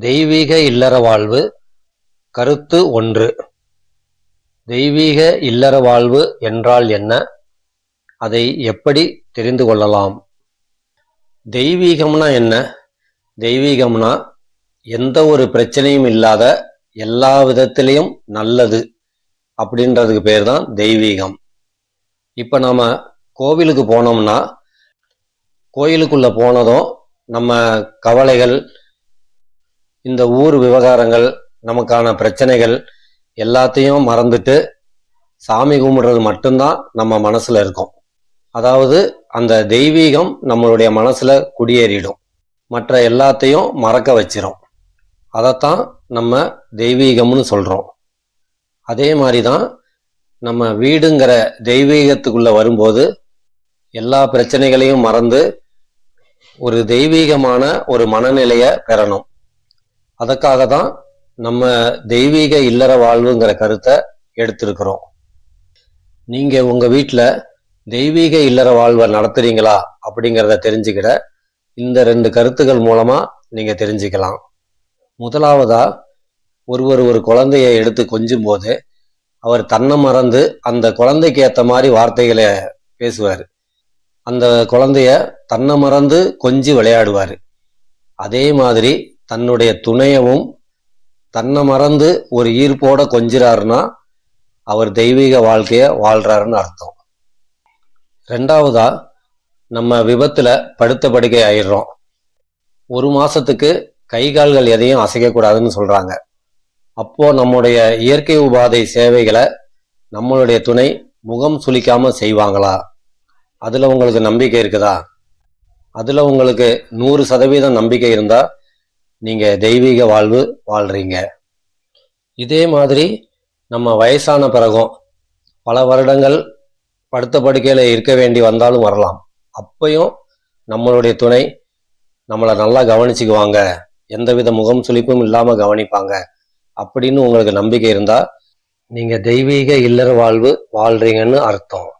தெய்வீக இல்லற வாழ்வு கருத்து ஒன்று. தெய்வீக இல்லற வாழ்வு என்றால் என்ன? அதை எப்படி தெரிந்து கொள்ளலாம்? தெய்வீகம்னா என்ன? தெய்வீகம்னா எந்த ஒரு பிரச்சனையும் இல்லாத எல்லா விதத்திலையும் நல்லது அப்படின்றதுக்கு பேர் தான் தெய்வீகம். இப்போ நாம் கோவிலுக்கு போனோம்னா கோயிலுக்குள்ளே போனதும் நம்ம கவலைகள் இந்த ஊர் விவகாரங்கள் நமக்கான பிரச்சனைகள் எல்லாத்தையும் மறந்துட்டு சாமி கும்பிடுறது மட்டும்தான் நம்ம மனசுல இருக்கும். அதாவது அந்த தெய்வீகம் நம்மளுடைய மனசுல குடியேறிடும். மற்ற எல்லாத்தையும் மறக்க வச்சிரும். அதைத்தான் நம்ம தெய்வீகம்னு சொல்றோம். அதே மாதிரி தான் நம்ம வீடுங்கிற தெய்வீகத்துக்குள்ள வரும்போது எல்லா பிரச்சனைகளையும் மறந்து ஒரு தெய்வீகமான ஒரு மனநிலையை பெறணும். அதற்காக தான் நம்ம தெய்வீக இல்லற வாழ்வுங்கிற கருத்தை எடுத்திருக்கிறோம். நீங்க உங்க வீட்டில் தெய்வீக இல்லற வாழ்வை நடத்துறீங்களா அப்படிங்கிறத தெரிஞ்சுக்கிட இந்த ரெண்டு கருத்துக்கள் மூலமா நீங்க தெரிஞ்சுக்கலாம். முதலாவதா ஒருவர் ஒரு குழந்தைய எடுத்து கொஞ்சும் போது அவர் தன்னை மறந்து அந்த குழந்தைக்கு ஏற்ற மாதிரி வார்த்தைகளை பேசுவார். அந்த குழந்தைய தன்னை மறந்து கொஞ்சி விளையாடுவார். அதே மாதிரி தன்னுடைய துணையவும் தன்னை மறந்து ஒரு ஈர்ப்போட கொஞ்சிறாருன்னா அவர் தெய்வீக வாழ்க்கைய வாழ்றாருன்னு அர்த்தம். ரெண்டாவதா நம்ம விபத்துல படுத்த படுக்கை ஆயிடுறோம். ஒரு மாசத்துக்கு கை கால்கள் எதையும் அசைக்கக்கூடாதுன்னு சொல்றாங்க. அப்போ நம்முடைய இயற்கை உபாதை சேவைகளை நம்மளுடைய துணை முகம் சுளிக்காம செய்வாங்களா? அதுல உங்களுக்கு நம்பிக்கை இருக்குதா? அதுல உங்களுக்கு நூறு சதவீதம் நம்பிக்கை இருந்தா நீங்கள் தெய்வீக வாழ்வு வாழ்கிறீங்க இதே மாதிரி நம்ம வயசான பிறகும் பல வருடங்கள் படுத்த படுக்கையில் இருக்க வேண்டி வந்தாலும் வரலாம். அப்பையும் நம்மளுடைய துணை நம்மளை நல்லா கவனிச்சுக்குவாங்க. எந்தவித முகம் சுளிப்பும் இல்லாமல் கவனிப்பாங்க. அப்படின்னு உங்களுக்கு நம்பிக்கை இருந்தால் நீங்கள் தெய்வீக இல்லற வாழ்வு வாழ்கிறீங்கன்னு அர்த்தம்.